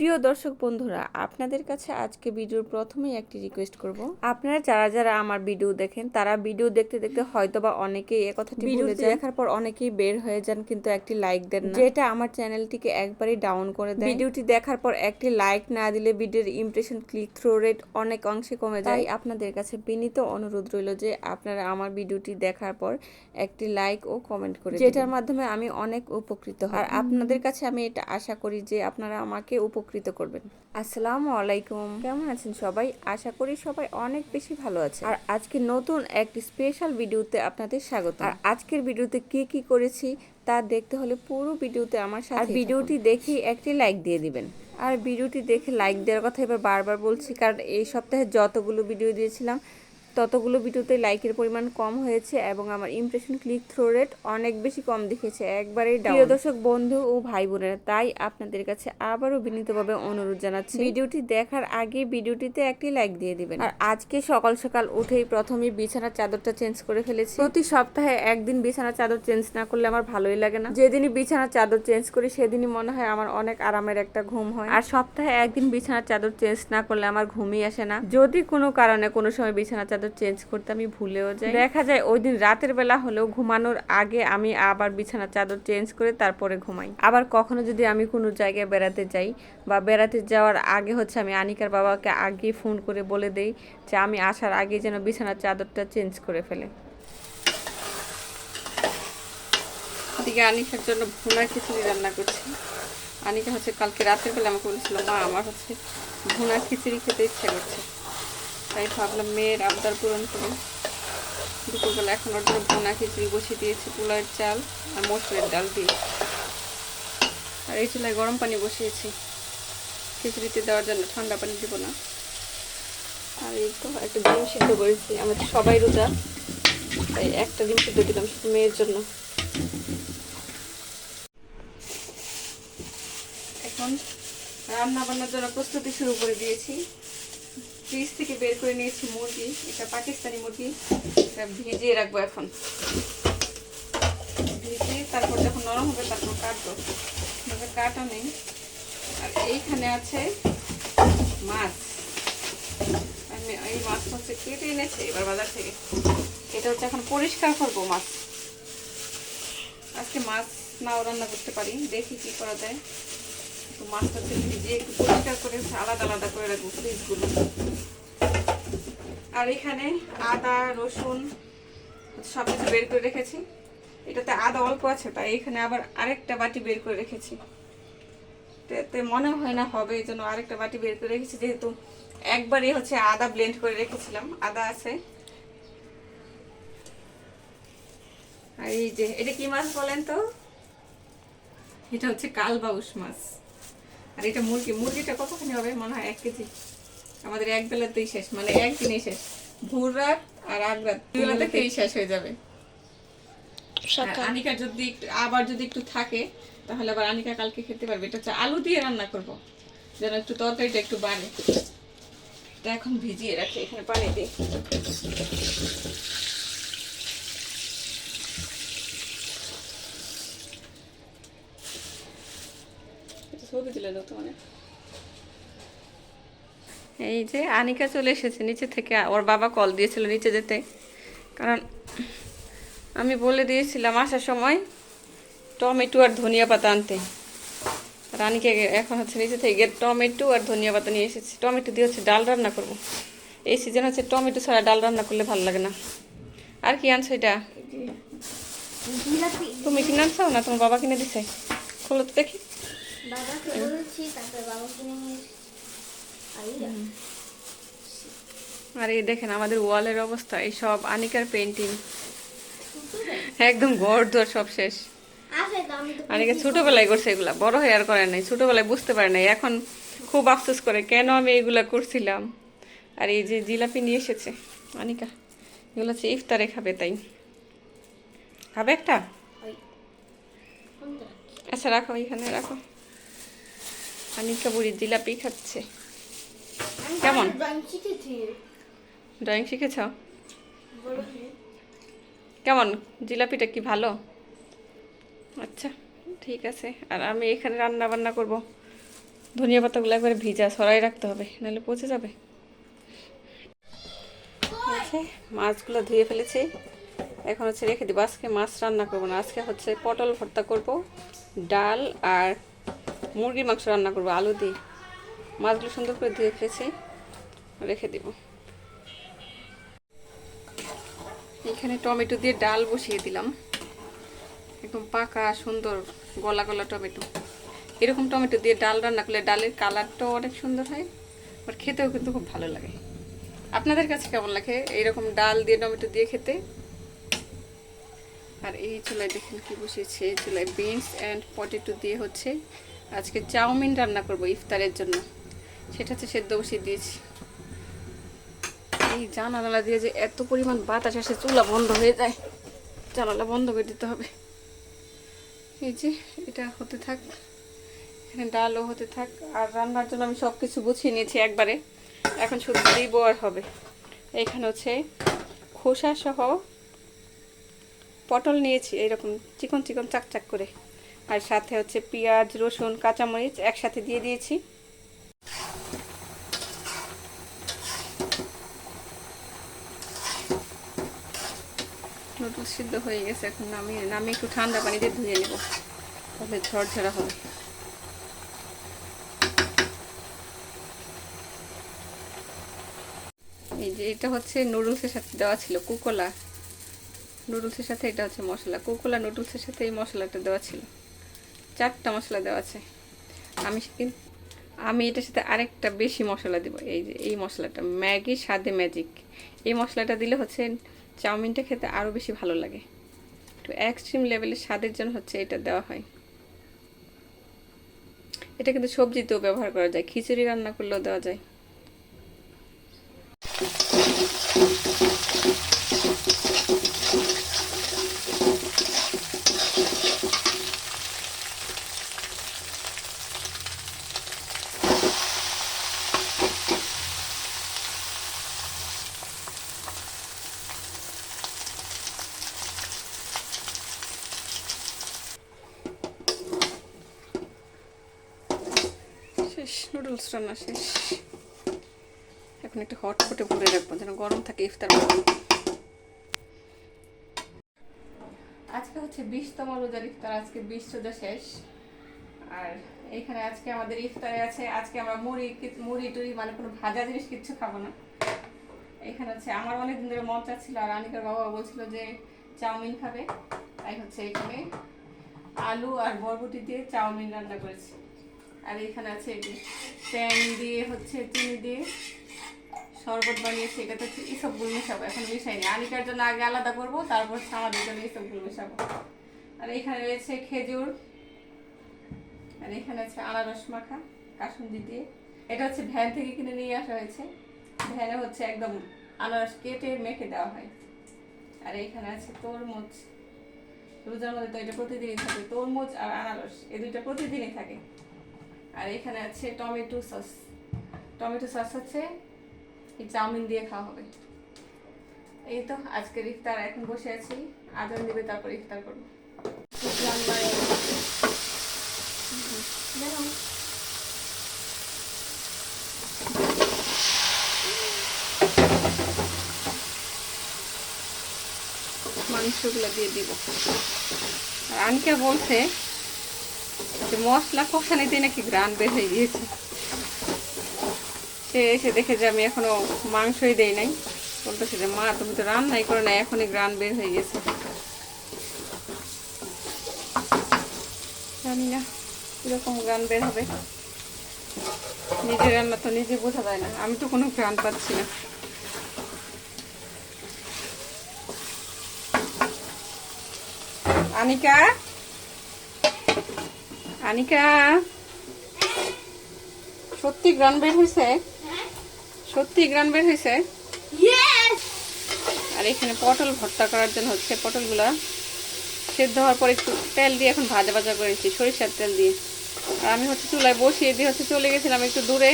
প্রিয় দর্শক বন্ধুরা আপনাদের কাছে আজকে ভিডিওর প্রথমেই একটি রিকোয়েস্ট করব। আপনারা যারা যারা আমার ভিডিও দেখেন তারা ভিডিও দেখতে দেখতে হয়তোবা অনেকেই এ কথাটি যায় দেখার পর অনেকেই বের হয়ে যান কিন্তু একটি লাইক দেন না। যেটা আমার চ্যানেলটিকে একবারই ডাউন করে দেয়। ভিডিওটি দেখার পর একটি লাইক না দিলে ভিডিওর ইমপ্রেশন ক্লিক থ্রো রেট অনেক অংশে কমে যায়। আপনাদের কাছে বিনীত অনুরোধ রইল যে আপনারা আমার ভিডিওটি দেখার পর একটি লাইক ও কমেন্ট করে যেটার মাধ্যমে আমি অনেক উপকৃত হই আর আপনাদের কাছে আমি এটা আশা করি যে আপনারা আমাকে উপকৃত করবেন। আসসালামু আলাইকুম। কেমন আছেন সবাই? আশা করি সবাই অনেক বেশি ভালো আছে আর আজকে নতুন একটি স্পেশাল ভিডিওতে আপনাদের স্বাগত। আর আজকের ভিডিওতে কি কি করেছি তা দেখতে হলে পুরো ভিডিওতে আমার সাথে আর ভিডিওটি দেখে একটি লাইক দিয়ে দিবেন। আর ভিডিওটি দেখে লাইক দেওয়ার কথা এবার বারবার বলছি কারণ এই সপ্তাহে যতগুলো ভিডিও দিয়েছিলাম ততগুলো ভিডিওতে লাইকের পরিমাণ কম হয়েছে এবং আমার ইমপ্রেশন ক্লিক থ্রো রেট অনেক বেশি কম দেখেছে, একবারেই প্রিয় দর্শক, বন্ধু ও ভাই বোনেরা তাই আপনাদের কাছে আবারও বিনীতভাবে অনুরোধ জানাচ্ছি, ভিডিওটি দেখার আগে ভিডিওটিতে একটি লাইক দিয়ে দিবেন। আর আজকে সকাল সকাল উঠেই প্রথমে বিছানার চাদরটা চেঞ্জ করে ফেলেছি। প্রতি সপ্তাহে একদিন বিছানার চাদর চেঞ্জ না করলে আমার ভালোই লাগে না। যেদিনই বিছানার চাদর চেঞ্জ করি, সেদিনই মনে হয় আমার অনেক আরামের একটা ঘুম হয়। আর সপ্তাহে একদিন বিছানার চাদর চেঞ্জ না করলে আমার ঘুমই আসে না। যদি কোনো কারণে কোনো সময় বিছানার চাদর চেঞ্জ করতে আমি ভুলেও যাই। দেখা যায় ওই দিন রাতের বেলা হলেও ঘুমানোর আগে আমি আবার বিছানার চাদর চেঞ্জ করে তারপরে ঘুমাই। আবার কখনো যদি আমি কোনো জায়গায় বেড়াতে যাই বা বেড়াতে যাওয়ার আগে হচ্ছে আমি আনিকার বাবাকে আগে ফোন করে বলে দেই যে আমি আসার আগে যেন বিছানার চাদরটা চেঞ্জ করে ফেলে। এদিকে আনিকার জন্য ভুনা খিচুড়ি রান্না করছি। আনিকা হচ্ছে কালকে রাতের বেলা আমাকে বলেছিল মা আমার হচ্ছে ভুনা খিচুড়ি খেতে ইচ্ছা করছে। তাই ভাবলাম মেয়ের আবদার পূরণ করি। দুপুরবেলা এখন ওর জন্য ভুনা খিচুড়ি বসিয়ে দিয়েছি, পোলাওয়ের চাল আর মসুরের ডাল দিয়ে। আর এই চুলায় গরম পানি বসিয়েছি। খিচুড়িতে দেওয়ার জন্য ঠান্ডা পানি দিব না। আর এই তো একটা ডিম সিদ্ধ করেছি আমাদের সবাই রোজা। তাই একটা ডিম সিদ্ধ দিলাম শুধু মেয়ের জন্য। এখন রান্না বান্নার জন্য প্রস্তুতি শুরু করে দিয়েছি। ফ্রিজ থেকে বের করে নিয়েছি মুরগি। এটা পাকিস্তানি মুরগি। এটা ভিজিয়ে রাখব এখন। ভিজিয়ে তারপর যখন নরম হবে, তারপর কাটবো। কাটা নেই। আর এইখানে আছে মাছ। আমি এই মাছ হচ্ছে কেটে এনেছি এবার বাজার থেকে। এটা হচ্ছে এখন পরিষ্কার করব মাছ। আজকে মাছ নাও রান্না করতে পারি। দেখি কি করা যায়। একটু মাছটা ভিজিয়ে একটু পরিষ্কার করে আলাদা আলাদা করে রাখব ফ্রিজগুলো। আর এখানে আদা, রসুন সব কিছু বের করে রেখেছি। এটাতে আদা অল্প আছে, তাই এখানে আবার আরেকটা বাটি বের করে রেখেছি। তো এতে মনে হয় না হবে, এই জন্য আরেকটা বাটি বের করে রেখেছি, যেহেতু একবারই হচ্ছে আদা ব্লেন্ড করে রেখেছিলাম, আদা আছে। আর এই যে, এটা কি মাছ বলেন তো? এটা হচ্ছে কালবাউস মাছ। আর এটা মুরগি মুরগিটা কতখানি হবে? মনে হয় এক কেজি। আমাদের এক বেলাতেই শেষ মানে একদিনেই শেষ। ভোর রাত আর আগ রাত দুই বেলাতেই শেষ হয়ে যাবে। আর আনিকা যদি আবার যদি একটু থাকে তাহলে আবার আনিকা কালকে খেতে পারবে। এটা হচ্ছে আলু দিয়ে রান্না করব যেন একটু তরকারিটা একটু বাড়ে এটা এখন ভিজিয়ে রাখি এখানে পানি দিই ছবি দিলে দাও তোমার এই যে আনিকা চলে এসেছে নিচে থেকে ওর বাবা কল দিয়েছিল নিচে যেতে। কারণ আমি বলে দিয়েছিলাম আসার সময় টমেটো আর ধনিয়া পাতা আনতে। রানীকে এখন হচ্ছে নিচে থেকে টমেটো আর ধনিয়া পাতা নিয়ে এসেছি। টমেটো দিয়ে হচ্ছে ডাল রান্না করব। এই সিজন হচ্ছে টমেটো ছাড়া ডাল রান্না করলে ভালো লাগে না। আর কি আনছো এটা? তুমি কিনে আনছো না? তোমার বাবা কিনে দিছে? খোলো তো দেখি। বাবাকে বলেছি তারপরে বাবা কিনে নিয়ে আর এই দেখেন আমাদের ওয়ালের অবস্থা এই সব আনিকার পেন্টিং একদম ঘর দর সব শেষ। আনিকা ছোটবেলায় করছে এগুলা বড় হয়ে আর করে নাই ছোটবেলায় বুঝতে পারে নাই। এখন খুব আফসোস করে কেন আমি এগুলা করছিলাম? আর এই যে জিলাপি নিয়ে এসেছে আনিকা এগুলো হচ্ছে ইফতারে খাবে তাই। খাবে একটা? আচ্ছা রাখো এখানে রাখো। আনিকা বুড়ি জিলাপি খাচ্ছে। কেমন? ড্রয়িং শিখেছ? কেমন? জিলাপিটা কি ভালো? আচ্ছা ঠিক আছে। আর আমি এখানে রান্না বান্না করব। ধনিয়া পাতাগুলো একবারে ভিজা সরাই রাখতে হবে নাহলে পচে যাবে। মাছগুলো ধুয়ে ফেলেছি। এখন হচ্ছে রেখে দিব। আজকে মাছ রান্না করব না আজকে হচ্ছে পটল ভর্তা করব ডাল আর মুরগির মাংস রান্না করব, আলু দিয়ে। মাছগুলো সুন্দর করে ধুয়ে ফেলেছি রেখে দিব। এখানে টমেটো দিয়ে ডাল বসিয়ে দিলাম। একদম পাকা, সুন্দর, গলা গলা টমেটো। এরকম টমেটো দিয়ে ডাল রান্না করলে ডালের কালারটাও অনেক সুন্দর হয়, আর খেতেও কিন্তু খুব ভালো লাগে। আপনাদের কাছে কেমন লাগে এইরকম ডাল দিয়ে, টমেটো দিয়ে খেতে? আর এই চুলায় দেখেন কি বসিয়েছে, এই চুলায় বিনস অ্যান্ড পটেটো দিয়ে হচ্ছে আজকে চাউমিন রান্না করব ইফতারের জন্য। সেটা হচ্ছে সেদ্ধ বসিয়ে দিয়েছি। এই জানালা দিয়ে যে এত পরিমাণ বাতাস আসে, চুলা বন্ধ হয়ে যায়। জানালা বন্ধ করে দিতে হবে। এই যে এটা হতে থাক, এখানে ডালও হতে থাক, আর রান্নার জন্য আমি সব কিছু গুছিয়ে নিয়েছি একবারে। এখন শুধু দিব আর হবে। এখানে হচ্ছে খোসা সহ পটল নিয়েছি, এইরকম চিকন চিকন চাকচাক করে। আর সাথে হচ্ছে পেঁয়াজ, রসুন, কাঁচামরিচ একসাথে দিয়ে দিয়েছি। নুডলস সিদ্ধ হয়ে গেছে, এখন নামিয়ে নামিয়ে একটু ঠান্ডা পানি দিয়ে ধুয়ে নেব। তাহলে ঝরঝরা হবে। এই যে এটা হচ্ছে নুডলসের সাথে দেওয়া ছিল কুকোলা। নুডলসের সাথে এটা হচ্ছে মশলা। কুকোলা নুডলসের সাথে এই মশলাটা দেওয়া ছিল। চারটা মশলা দেওয়া আছে। আমি আমি এটার সাথে আরেকটা বেশি মশলা দেবো। এই যে, এই মশলাটা, ম্যাগি স্বাদে ম্যাজিক এই মশলাটা দিলে হচ্ছে চাউমিনটা খেতে আরও বেশি ভালো লাগে। একটু এক্সট্রিম লেভেলের স্বাদের জন্য হচ্ছে এটা দেওয়া হয়। এটা কিন্তু সবজিতেও ব্যবহার করা যায়, খিচুড়ি রান্না করলেও দেওয়া যায় শেষ নুডলস রান্না শেষ। এখন একটু হটপটে ভরে রাখব, যেন গরম থাকে ইফতার আজকে হচ্ছে বিশতম রোজার ইফতার, আজকে বিশ রোজা শেষ। আর এখানে আজকে আমাদের ইফতারে আছে, আজকে আমরা মুড়ি মুড়ি টুড়ি মানে কোনো ভাজা জিনিস কিচ্ছু খাব না। এখানে হচ্ছে আমার অনেক দিন ধরে মন চাচ্ছিল, আর আনিকার বাবা বলছিল যে চাউমিন খাবে। তাই হচ্ছে এখানে আলু আর বরবটি দিয়ে চাউমিন রান্না করেছি। আর এখানে আছে যে প্যান দিয়ে হচ্ছে চিনি দিয়ে শরবত বানিয়েছি এটাতে হচ্ছে ইসবগুলো মেশাবো, এখন মিশাইনি আনিকার জন্য আগে আলাদা করব, তারপর আমাদের জন্য ইসবগুলো মেশাবো। আর এখানে রয়েছে খেজুর, আর এখানে আছে আনারস মাখা, কাসুন্দি দিয়ে। এটা হচ্ছে ভ্যান থেকে কিনে নিয়ে আসা হয়েছে। ভ্যানে হচ্ছে একদম আনারস কেটে মেখে দেওয়া হয়। আর এখানে আছে তরমুজ। রোজার মধ্যে তো এটা প্রতিদিনই থাকে, তরমুজ আর আনারস, এই দুইটা প্রতিদিনই থাকে। আর এখানে আছে টমেটো সস। টমেটো সস হচ্ছে এই চাউমিন দিয়ে খাওয়া হবে। এই তো, আজকের ইফতার, এখন বসে আছি। আজান দিবে, তারপর ইফতার করব। মাংসগুলো দিয়ে দিব। আর আনিকা বলছে মশলা কষানিতে নাকি গ্রান বের হয়ে গিয়েছে। সে এসে দেখে যে আমি এখনও মাংসই দেই নাই। বলতেছে যে, মা, তুমি তো রান্নাই করে না এখনই গ্রান বের হয়ে গেছে। জানি না কীরকম গ্রান বের হবে। নিজের রান্না তো নিজে বোঝা যায় না। আমি তো কোনো গ্রান পাচ্ছি না। আনিকা? আনিকা সত্যি গ্রান বের হয়েছে সত্যি গ্রান বের হয়েছে আর এখানে পটল ভর্তা করার জন্য হচ্ছে পটলগুলা সেদ্ধ হওয়ার পর একটু তেল দিয়ে এখন ভাজা ভাজা করেছি সরিষার তেল দিয়ে। আর আমি হচ্ছে চুলায় বসিয়ে দিয়ে হচ্ছে চলে গেছিলাম একটু দূরে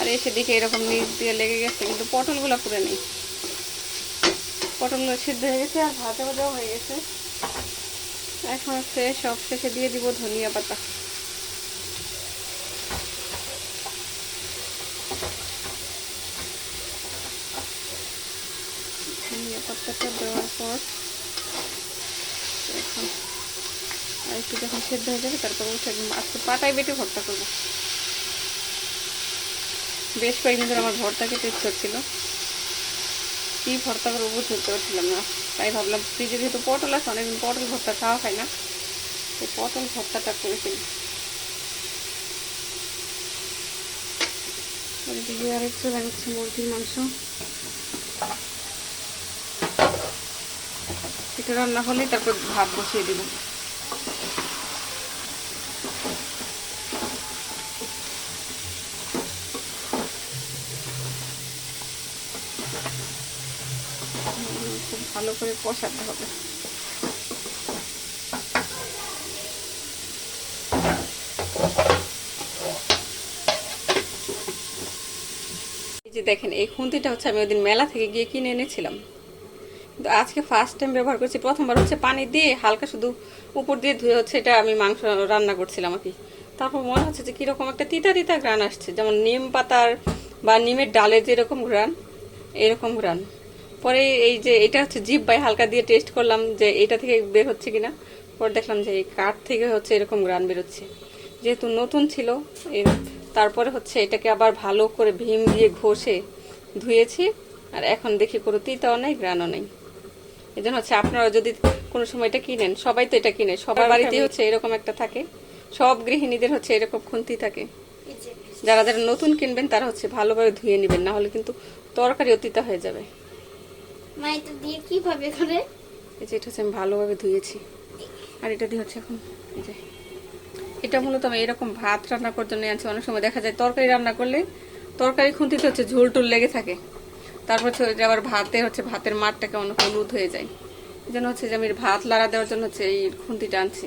আর এসে দেখে এরকম নিচ দিয়ে লেগে গেছে কিন্তু পটলগুলো পুরে নেই। পটলগুলো সিদ্ধ হয়ে গেছে আর ভাজা ভাজাও হয়ে গেছে। এখন হচ্ছে সব শেষে দিয়ে দিব ধনিয়া পাতা। দেওয়ার পর এখন আর একটু যখন সেদ্ধ হয়ে যাবে তারপর আজকে বেটে ভর্তা করব। বেশ কয়েকদিন ধরে আমার ভর্তা ভর্তা করব উঠতে পারছিলাম না। তাই ভাবলাম ফ্রিজে যেহেতু পটল আছে, অনেকদিন পটল ভর্তা খাওয়া হয় না, তো পটল ভর্তাটা করে ফেলি। ওইদিকে আর একটু লাগাচ্ছে মুরগির মাংস। এটা রান্না হলেই তারপর ভাত বসিয়ে দেবো। খুব ভালো করে কষাতে হবে। যে দেখেন, এই খুন্তিটা হচ্ছে আমি ওদিন মেলা থেকে গিয়ে কিনে এনেছিলাম। আজকে ফার্স্ট টাইম ব্যবহার করছি, প্রথমবার হচ্ছে পানি দিয়ে হালকা শুধু উপর দিয়ে ধুয়ে হচ্ছে এটা আমি মাংস রান্না করছিলাম আর কি। তারপর মনে হচ্ছে যে কীরকম একটা তিতা তিতা গ্রান আসছে, যেমন নিম পাতার বা নিমের ডালের যেরকম গ্রান এরকম গ্রান পরে এই যে এটা হচ্ছে জিভ বাই হালকা দিয়ে টেস্ট করলাম যে এটা থেকে বের হচ্ছে কিনা, পরে দেখলাম যে এই কাঠ থেকে হচ্ছে এরকম গ্রান বেরোচ্ছে। যেহেতু নতুন ছিল তারপরে হচ্ছে এটাকে আবার ভালো করে ভীম দিয়ে ঘষে ধুয়েছি, আর এখন দেখি কোনো তিতাও নেই গ্রানও নেই। এই জন্য হচ্ছে আপনারা যদি কোনো সময় এটা কিনেন সবাই তো এটা কিনে সবার বাড়িতেই হচ্ছে এরকম একটা থাকে। সব গৃহিণীদের হচ্ছে এরকম খুন্তি থাকে। যারা যারা নতুন কিনবেন তারা হচ্ছে ভালোভাবে ধুয়ে নেবেন না হলে কিন্তু তরকারি অতিতা হয়ে যাবে। মা এটা দিয়ে কীভাবে করে? এই যে এটা হচ্ছে আমি ভালোভাবে ধুয়েছি। আর এটা দিয়ে হচ্ছে এখন এই যে। এটা মূলত আমি এরকম ভাত রান্না করার জন্য আনছি। অনেক সময় দেখা যায় তরকারি রান্না করলে তরকারি খুন্তিতে হচ্ছে ঝোল টুল লেগে থাকে। তারপর হচ্ছে ওই যে আবার ভাতে হচ্ছে ভাতের মাঠটা কেমন হলুদ হয়ে যায়। এই জন্য হচ্ছে যে আমি ভাত লাড়া দেওয়ার জন্য হচ্ছে এই খুন্তিটা আনছি।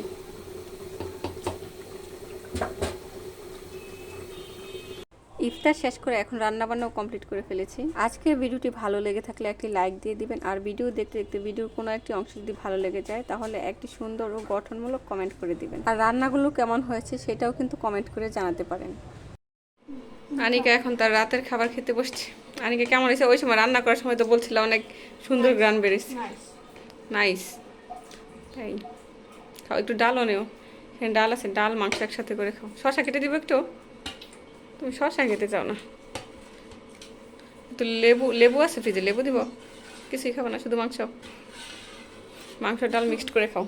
ইফতার শেষ করে এখন রান্না বান্নাও কমপ্লিট করে ফেলেছি। আজকের ভিডিওটি ভালো লেগে থাকলে একটি লাইক দিয়ে দিবেন আর ভিডিও দেখতে দেখতে ভিডিওর কোনো একটি অংশ যদি ভালো লেগে যায় তাহলে একটি সুন্দর ও গঠনমূলক কমেন্ট করে দিবেন। আর রান্নাগুলো কেমন হয়েছে সেটাও কিন্তু কমেন্ট করে জানাতে পারেন। আনিকা এখন তার রাতের খাবার খেতে বসছে। আনিকা কেমন হয়েছে? ওই সময় রান্না করার সময় তো বলছিল অনেক সুন্দর গ্রান বেরিয়েছে। নাইস তাই। খাও একটু ডালও নেও। এখানে ডাল আছে ডাল মাংস একসাথে করে খাও। শশা কেটে দিব একটু? তুমি শশা খেতে চাও না? তো লেবু লেবু আছে ফ্রিজে লেবু দিব? কিছুই খাব না শুধু মাংস। মাংস ডাল মিক্সড করে খাও।